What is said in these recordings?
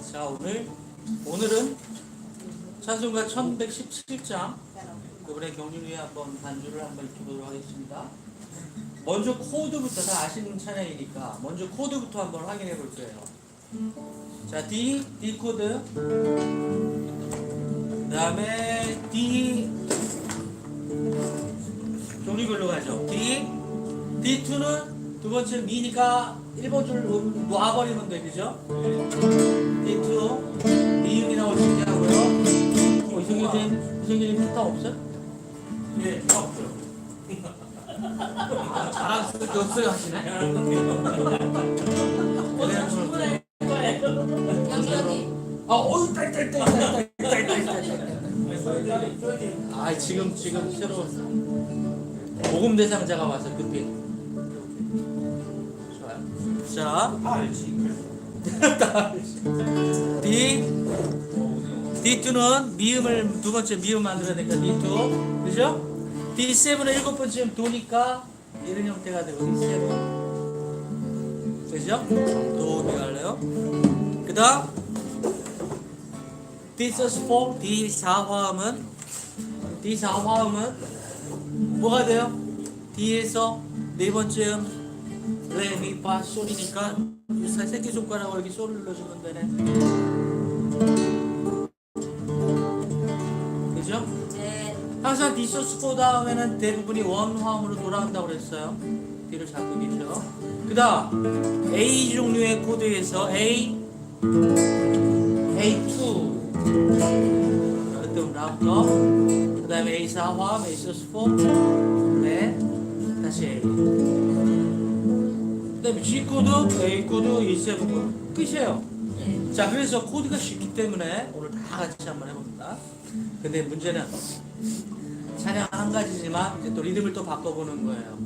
자 오늘 오늘은 찬송가 1117장 이번에 경륜 위에 한번 반주를 한번 익혀보도록 하겠습니다. 먼저 코드부터 다 아시는 찬양이니까 먼저 코드부터 한번 확인해 볼 거예요. 자 D D 코드 그다음에 D 종류별로 가죠. D D2는 두 번째 미니까 1번 줄 돼, 그 죠? D2 미음이 나올 수 있게 하고요. 어, 이성규님, 이성규님 기타 없어요? 예, 없죠. 자랑스럽게 없어요 하시네. 오늘 충분할 거예요. 여기 여기 아, 어이, 딸, 딸, 딸, 딸, 딸, 딸, 딸, 딸, 딸. 아, 지금, 지금 새로운 모금 대상자가 와서 급히. 좋아요. 자, 아, 알지. D D2는 미음을 두 번째 미음 만들어야 되니까 D2 그죠? D7은 일곱 번째 도니까 이런 형태가 되고 D7 그죠? 도움이 갈래요? 그 다음 D4 D4 화음은 D4 화음은 뭐가 돼요? D에서 네 번째 음 레미파 솔이니까 이 새끼 손가락으로 이렇게 솔을 눌러주면 되네. 그죠? 네. 항상 디소스포 다음에는 대부분이 원화음으로 돌아간다고 그랬어요. 뒤를 잡고 계셔 그 다음 A 종류의 코드에서 A A2 그다음 라우터. 그 다음에 A4 화음 A4 네. 다시 A 그 다음에 G 코드 A 코드 E7 끝이에요 네. 자 그래서 코드가 쉽기 때문에 오늘 다 같이 한번 해봅니다 근데 문제는 찬양 한 가지지만 이제 또 리듬을 또 바꿔보는 거예요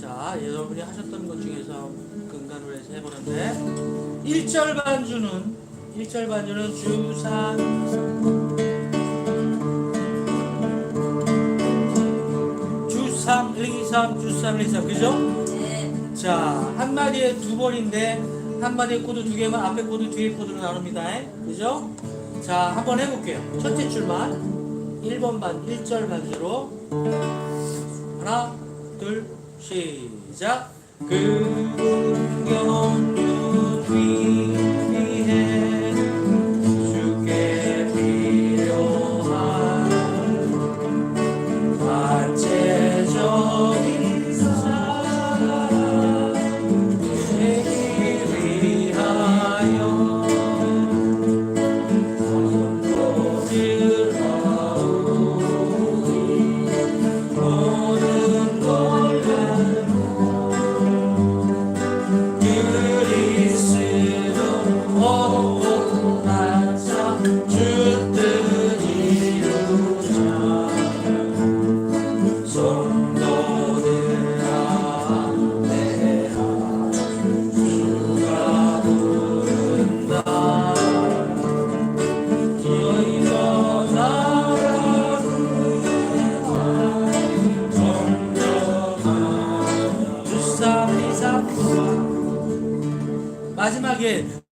자 여러분이 하셨던 것 중에서 근간으로 해서 해보는데 1절 반주는 1절 반주는 주산 주삼 1, 2, 3 주삼 1, 2, 3 그죠? 네. 자, 한 마디에 두 번인데 한 마디에 코드 두 개만 앞에 코드 뒤에 코드로 나눕니다. 그죠? 자, 한번 해볼게요. 첫째 줄만 1번 반 1절 반주로 하나, 둘, 시작. 금경주 위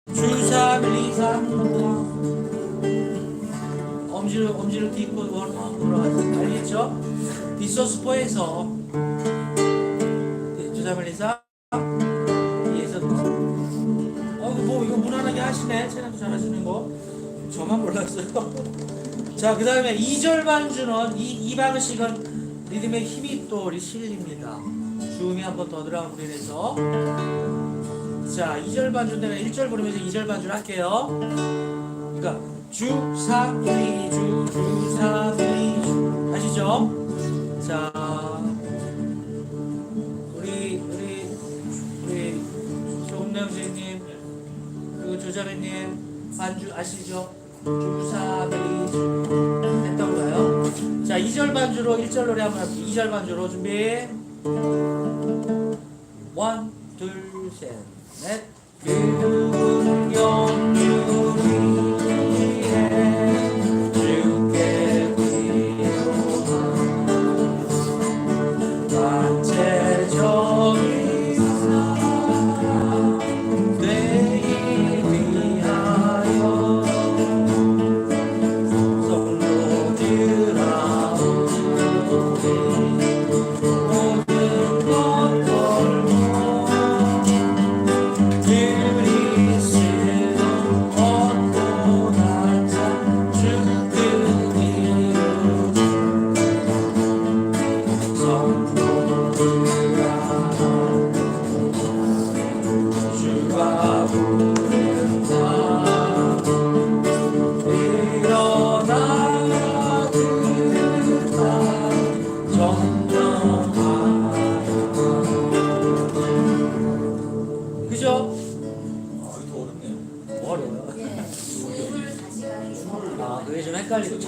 마지막에 주삼리삼 엄지를 엄지를 딛고 올라가서 알겠죠? 디소스포에서 주사멜리사 위에서 어뭐 이거 무난하게 하시네. 체력도 잘하시는 거. 저만 몰랐어요. 자 그 다음에 2절 반주는 이, 이 방식은 리듬의 힘이 또 우리 실립니다. 주음이 한 번 더 들어가고 그래서 자 2절 반주 내가 1절 부르면서 2절 반주를 할게요 그러니까 주, 사, 리, 주, 주, 사, 리, 주 아시죠? 자 우리 우리 우리 조금남 선생님 그리고 조자배님 반주 아시죠? 주사 리, 주 됐던가요? 자 2절 반주로 1절 노래 한번 해볼게요 2절 반주로 준비 원, 둘, 셋, Net.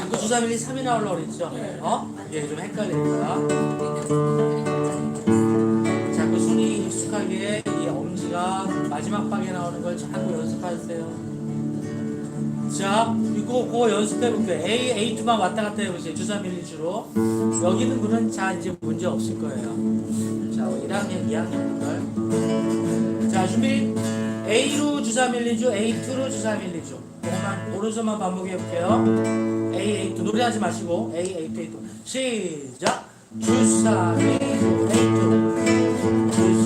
자꾸 주사 밀리 3이 나오려고 그랬죠? 어? 이게 좀 헷갈리니까. 자꾸 손이 익숙하게 이 엄지가 마지막 방에 나오는 걸 자꾸 연습하세요. 자, 이거 그거 연습해 볼게요. A, A2만 왔다 갔다 해보세요. 주사 밀리 주로. 여기는 분은 자 이제 문제 없을 거예요. 자, 1학년, 2학년들. 자, 준비. A로 주사 밀리죠. A2로 주사 밀리죠. 오른손만 반복해 볼게요. A, A2 노래하지 마시고 A, A2, A2 시작. 주사 밀리죠. A2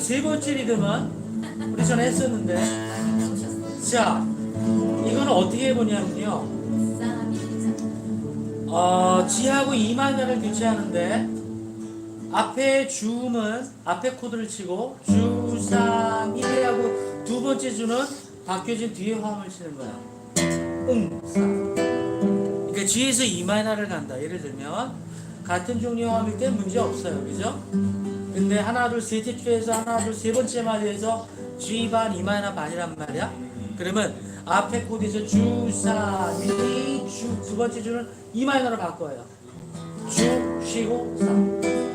그 다음에 세 번째 리듬은 우리 전에 했었는데 자 이거는 어떻게 해보냐면요. 어, G하고 E 마이너를 교체하는데 앞에 주음은 앞에 코드를 치고 주, 사, 미, 레하고 두 번째 주는 바뀌어진 뒤에 화음을 치는 거야. 응, 사. 그러니까 G에서 E 마이너를 간다. 예를 들면 같은 종류의 화음일 때 문제 없어요. 그죠? 근데 하나, 둘, 셋째 주에서 하나, 둘, 세 번째 마디에서 G 반, 마이너 반이란 말이야. 그러면 앞에 코드에서 주, 사, 미, 주, 두 번째 주는 E 마이너로 바꿔요. 주, 쉬고, 사. 주사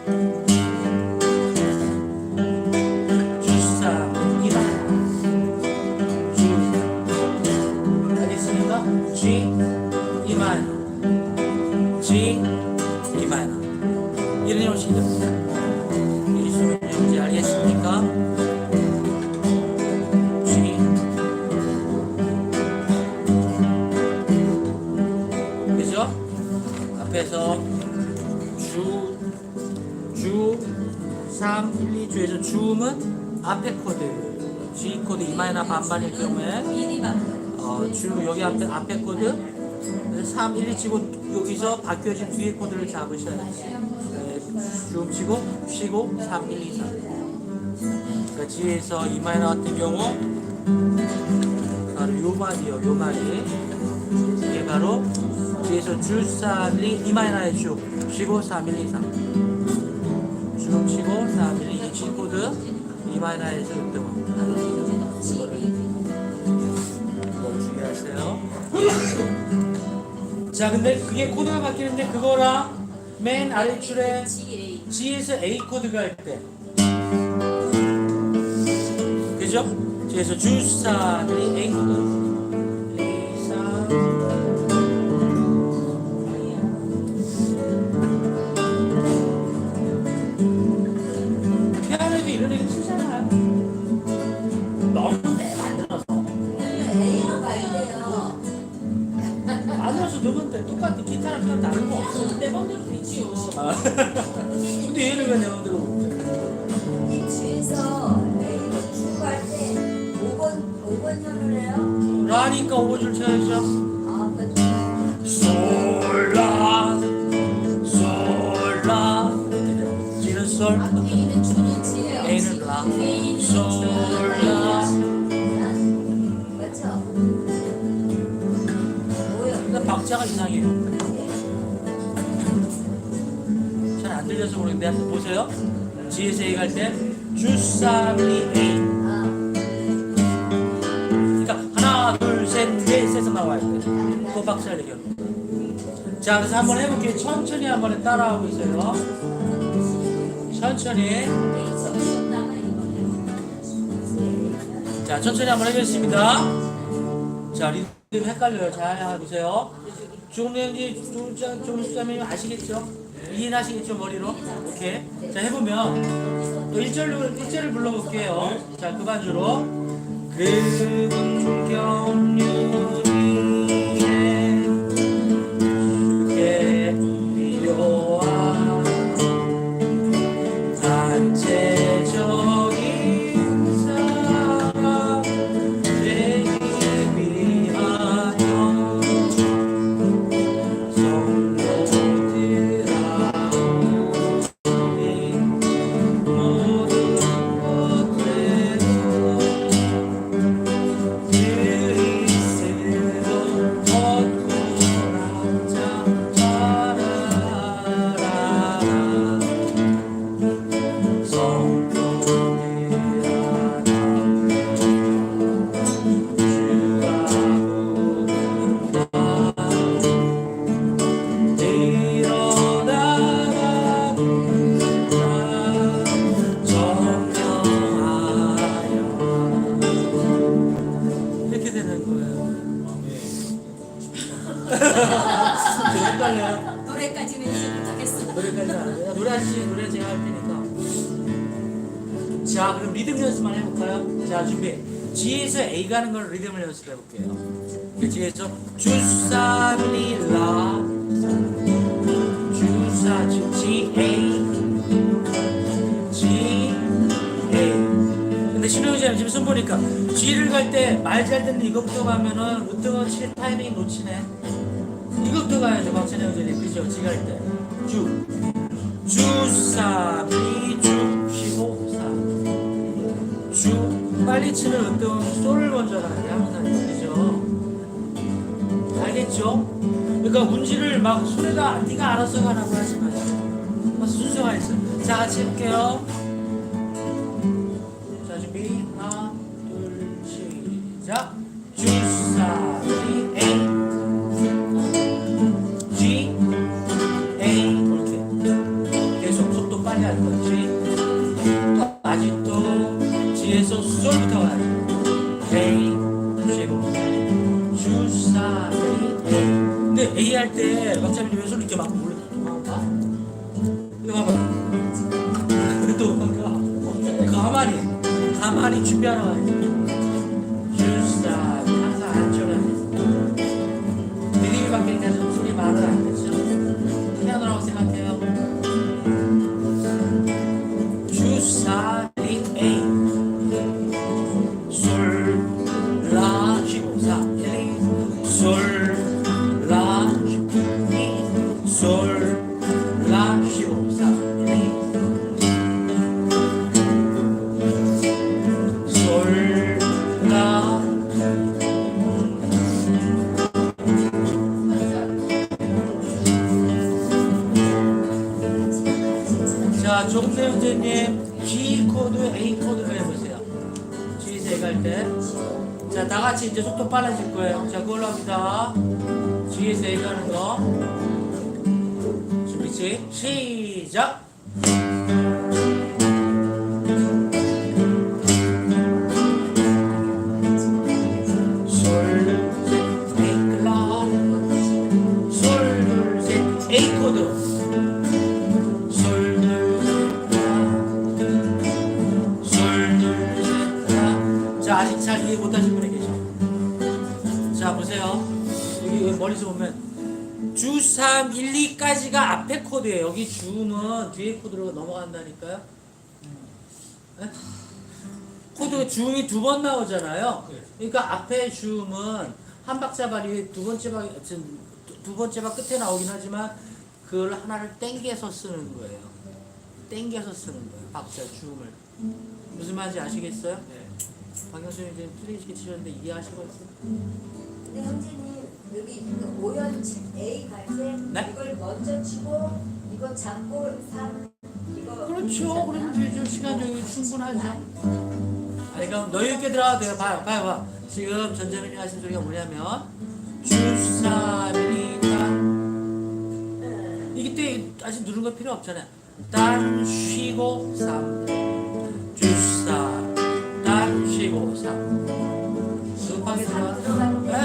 3, 1, 2주에서 주음은 앞에 코드 G 코드 마이너 반반일 경우에 어, 주 여기 앞에 앞에 코드 3, 1, 2 치고 여기서 바뀌어진 뒤에 코드를 잡으셔야 돼요. 네, 주음 치고 쉬고 3, 1, 2, 3 그러니까 G에서 E 마이너 같은 경우 바로 요 마디요 요 마디 이게 바로 G에서 주, 4, 1, 2, E 마이너의 주. 쉬고 3, 1, 2, 3 주름 치고 4, 1, 2, G 코드 E 마이너에서 6등원 이거를. 이걸 주의하세요. 자 근데 그게 코드가 바뀌는데 그거랑 맨 아래 줄에 G에서 A 코드가 할 때. 그죠? G에서 주사 A 코드. 2, 3 그냥 다른 거 없어. 내 맘대로 되지요. 아. 근데 얘는 왜내 맘대로 못해? 라니까 5번줄 쳐야죠. 솔라 솔라. G는 솔? A는 라. 솔라. 근데 박자가 이상해요 들려서 모르겠는데 한번 보세요 G에서 A 갈 때 주사리 A 그러니까 하나 둘셋넷에서 나와야 돼또 박자를 내겨 자 그래서 한번 해볼게요 천천히 한번 따라하고 있어요 천천히 자, 천천히 한번 해보겠습니다. 자, 리듬 헷갈려요. 잘 해보세요. 중년지 중자 중수자면 아시겠죠? 이해하시겠죠 머리로? 오케이. 자 해보면 또 1절로 1절을 불러볼게요. 자, 그 반주로 그분 경륜 자, 그럼 리듬 연습만 해볼까요? 자, 준비. G에서 A 가는 걸 리듬을 연습해 볼게요. G에서 주사리라 주사 G A G A. 근데 신호유자님 지금 손 보니까 G를 갈 때 말 잘 듣는 이것부터 가면은 으뜸어 칠 타이밍 놓치네. 이것도 가야죠, 박찬혜 의원님. 그죠? G 갈 때. 주. 주삼이 주 빨리 치는 으뜸 솔을 먼저 돼, 항상. 그죠? 알겠죠? 그러니까 운지를 막 손에다 네가 알아서 가라고 하지 순서가 있어. 자, 같이 해볼게요. 자, 조금대 형제님 G 코드, A 코드로 해보세요. G 세갈 때. 자, 다 같이 이제 속도 빨라질 거예요. 자, 그걸로 합니다. G 세 가는 거. 준비, 시작. 여기 멀리서 보면 주 3, 1, 2까지가 앞에 코드예요. 여기 주는 뒤에 코드로 넘어간다니까요. 네? 코드 중이 두 번 나오잖아요. 그러니까 앞에 줌은 한 박자 발이 두 번째 박, 두- 두 번째 박 끝에 나오긴 하지만 그걸 하나를 땡겨서 쓰는 거예요. 땡겨서 쓰는 거예요. 박자 줌을. 무슨 말인지 아시겠어요? 네. 박영수님 이제 틀리게 치셨는데 이해하시고 있어요? 근데 형제님 여기 그 오연치 A 갈때 네? 이걸 먼저 치고 이거 잡고 3 이거 그렇죠. 그러면 되죠. 시간 여기 충분하죠. 아니 그럼 너희 있게 들어가도 돼요. 봐요, 봐요, 봐. 지금 전재민이 하신 소리가 뭐냐면 주사리다 이때 아직 누른 거 필요 없잖아요. 단 쉬고 삼 주사 단 쉬고 사 급하게 들어가 아,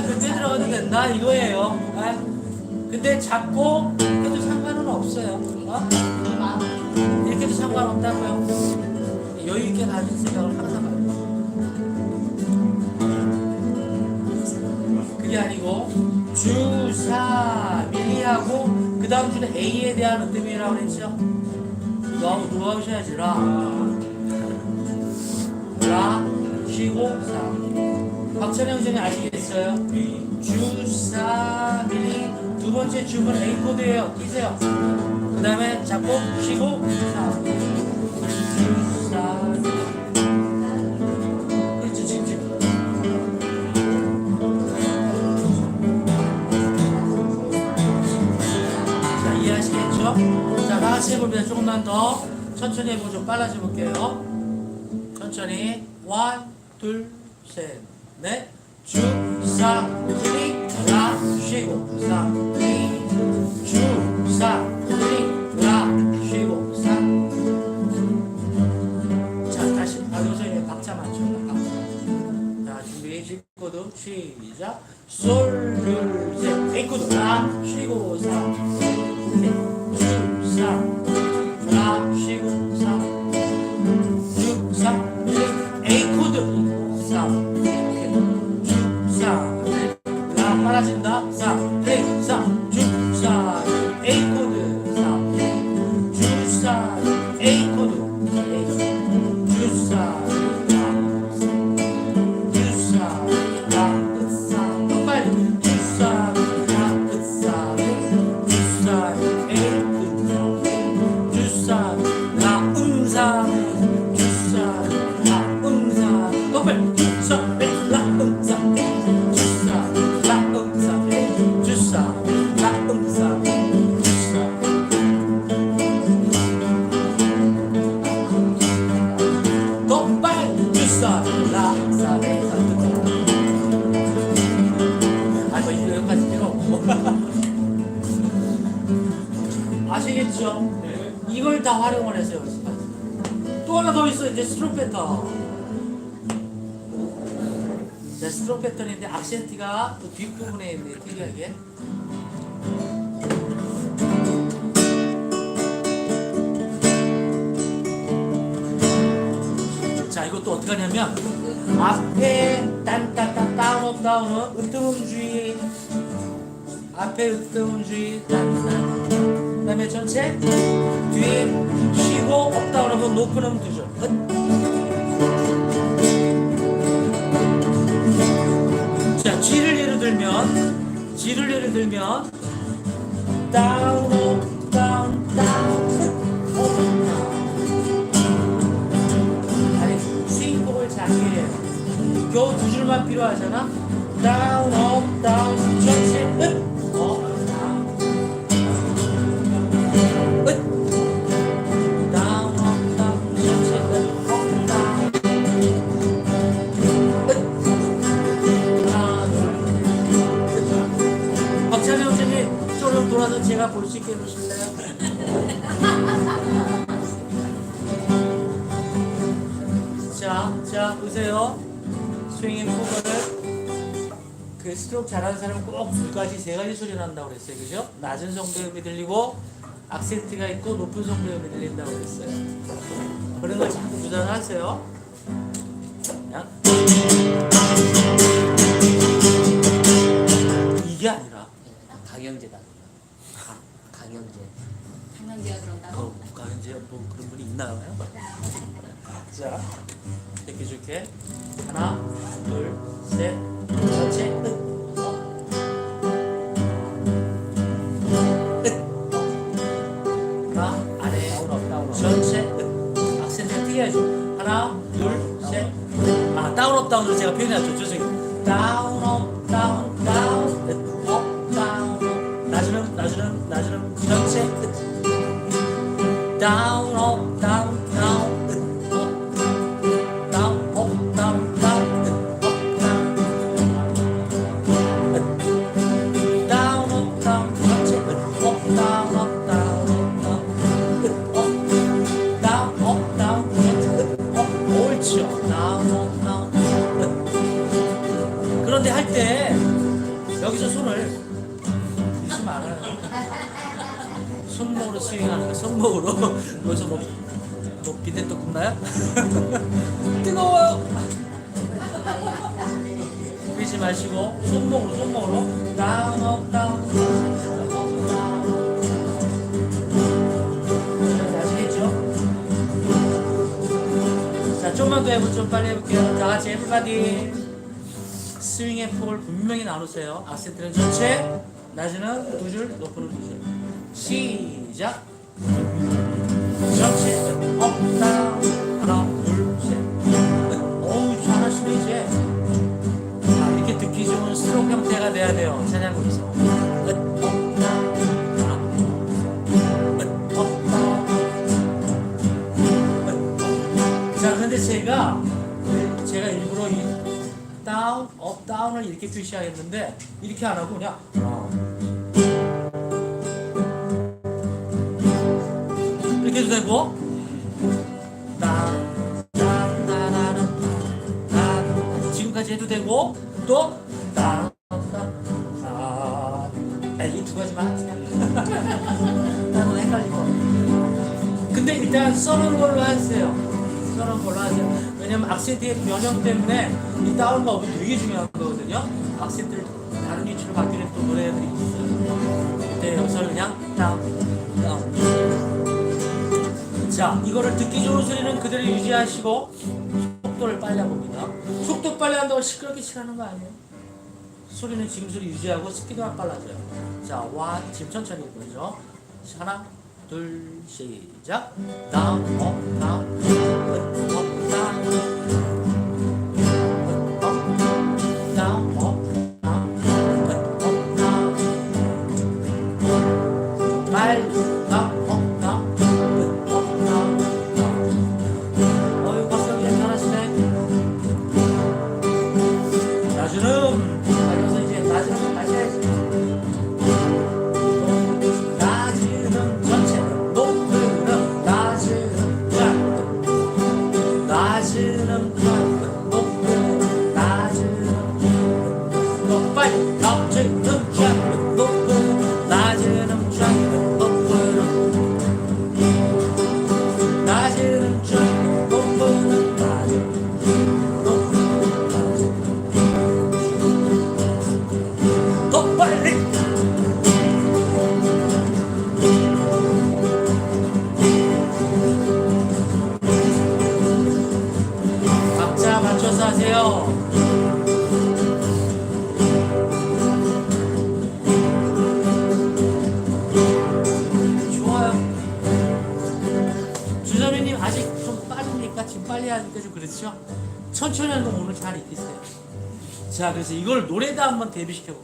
그때 들어가도 된다 이거예요. 아, 근데 잡고 해도 상관은 없어요. 어? 이렇게도 상관없다고요? 여유 있게 가진 생각을 항상 하고. 그게 아니고 주사 밀리하고 그 다음 주는 A에 대한 으뜸이라고 그랬죠? 너하고 누가 하셔야지. 라. 라 쉬고 사 박찬영 선생님 아시겠어요? 주사 밀리 두 번째 주문 A 코드예요. 띄세요. 그 다음에 잡고 쉬고 그렇죠 해봅니다. 조금만 더. 천천히 해보고 좀 빨라져 볼게요. 천천히. 원, 둘, 셋, 넷 주, 사, 리, 라, 쉬고 사, 패턴 자 스트록 패턴인데 악센트가 그 뒷부분에 있는데 특이하게. 자 이것도 어떻게 하냐면 앞에 딴딴딴 다운업 다운업 으뜸음주의 앞에 으뜸음주의 딴딴. 그 다음에 전체 뒤에 쉬고 업다운업은 높은 음 두죠 들면 G를 예를 들면 다운 업 다운 다운 업 아니 스윙곡을 작게 해요 겨우 두 줄만 필요하잖아? 다운 업 다운 전체 제가 볼 수 있게 해주실래요? 자, 자, 보세요. 스윙인 포거를 그 스트로크 잘하는 사람은 꼭 두 가지, 세 가지 소리 난다고 그랬어요. 그죠? 낮은 성배음이 들리고 악센트가 있고 높은 성배음이 들린다고 그랬어요. 그런 걸 자꾸. 야. 이 있나요? 자, 이렇게 줄게. 하나, 나누세요 악센트는 전체 낮은 두 줄, 높은 두 줄. 시작. 전체 업, 다운, 하나, 둘, 셋. 어우, 잘하시네 이제. 자, 이렇게 듣기 좋은 스트로크 형태가 돼야 돼요. 찬양곡에서. 다운을 이렇게 표시하겠는데 이렇게 안 하고 그냥. 이렇게 해도 되고. 지금까지 해도 되고. 또. 이두 가지만 나는 헷갈리고. 근데 일단 써는 걸로 하세요. 써는 걸로 하세요. 왜냐면 악센트의 변형 때문에 이 다운과 업이 되게 중요한 거 거든요. 악센트를 다른 위치로 바뀌는 또 노래들이 있어요. 네 여기서 그냥 다운 자 이거를 듣기 좋은 소리는 그대로 유지하시고 속도를 빨리 해봅니다. 속도 빨리 한다고 시끄럽게 치라는 거 아니에요? 소리는 지금 소리 유지하고 스피드가 빨라져요. 자, 와, 지금 천천히 보죠. 하나, 둘, 시작. 다운, 업, 다운, 업, 업, 다운. 노래다 한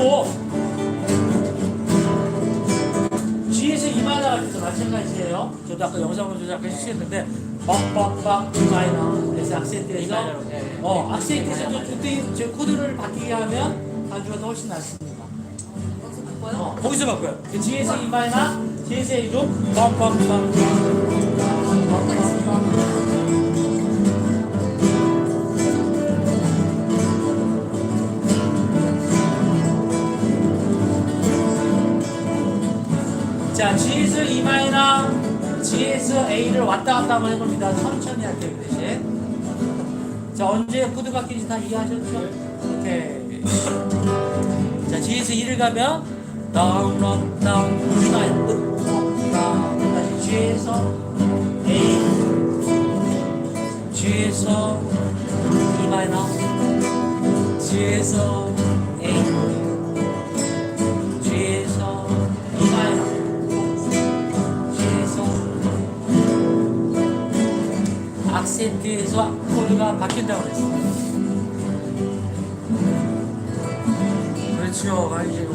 그리고 뒤에서 이마나 가지고 마찬가지예요. 저도 아까 영상으로 조작해 주셨는데 빡빡빡 마이너 그래서 악센트에서 어 악센트에서 저 그때 저 코드를 바뀌게 하면 반주가 더 훨씬 낫습니다. 거기서 바꿔요? 어, 거기서 바꿔요. 그 뒤에서 이마나 뒤에서 이도 빡빡빡 B에서 A를 왔다 갔다 한번 해봅니다. 천천히 할게요, 그 대신. 자, 언제 바뀌는지 다 이해하셨죠? 오케이. 자, G에서 1을 가면 down, up, down, side, up, down. 다시 G에서 A. G에서 마이너. G에서 A. 센트에서 코드가 바뀐다고 그랬어. 그렇죠. 아, 이제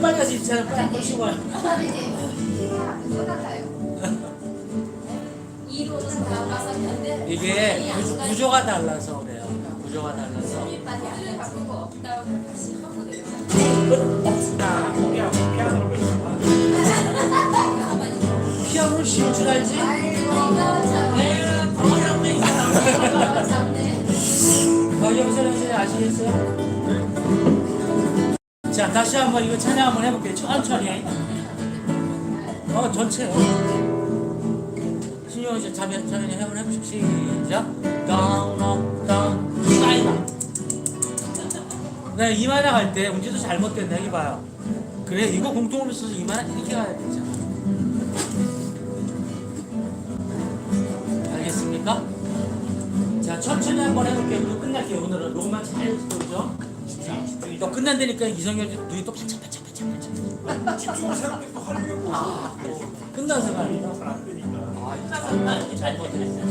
빨리 할수 있잖아. 빨리 보시고 이게 구- 구조 가 달라서 그래요. 구조가 달라서. 손님까지 안내 바꾸고 그다음에 다시 하고 내려가. 피아노로 배웠어. 피아노 쉬울 줄 알지? 잡네. 박영선 선생님 아시겠어요? 자 다시 한번 이거 찬양 한번 해볼게요. 천천히. 어 전체 요. 신용 씨 자면 자면 한번 해보시죠. 시작. down 사이다. 네 이만화 갈때 문제도 잘못된다 여기 봐요. 그래 이거 공통으로 써서 이만화 이렇게 가야 되잖아. 알겠습니까? 자 천천히 한번 해볼게요. 이거 끝날게요. 오늘은 로만 잘 보죠. 또 끝난다니까 이성현 씨 눈이 또 반짝반짝 반짝반짝. 집중을 새롭게 또 하려고 아, 끝나서 가요. 아. 그.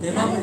내 마음을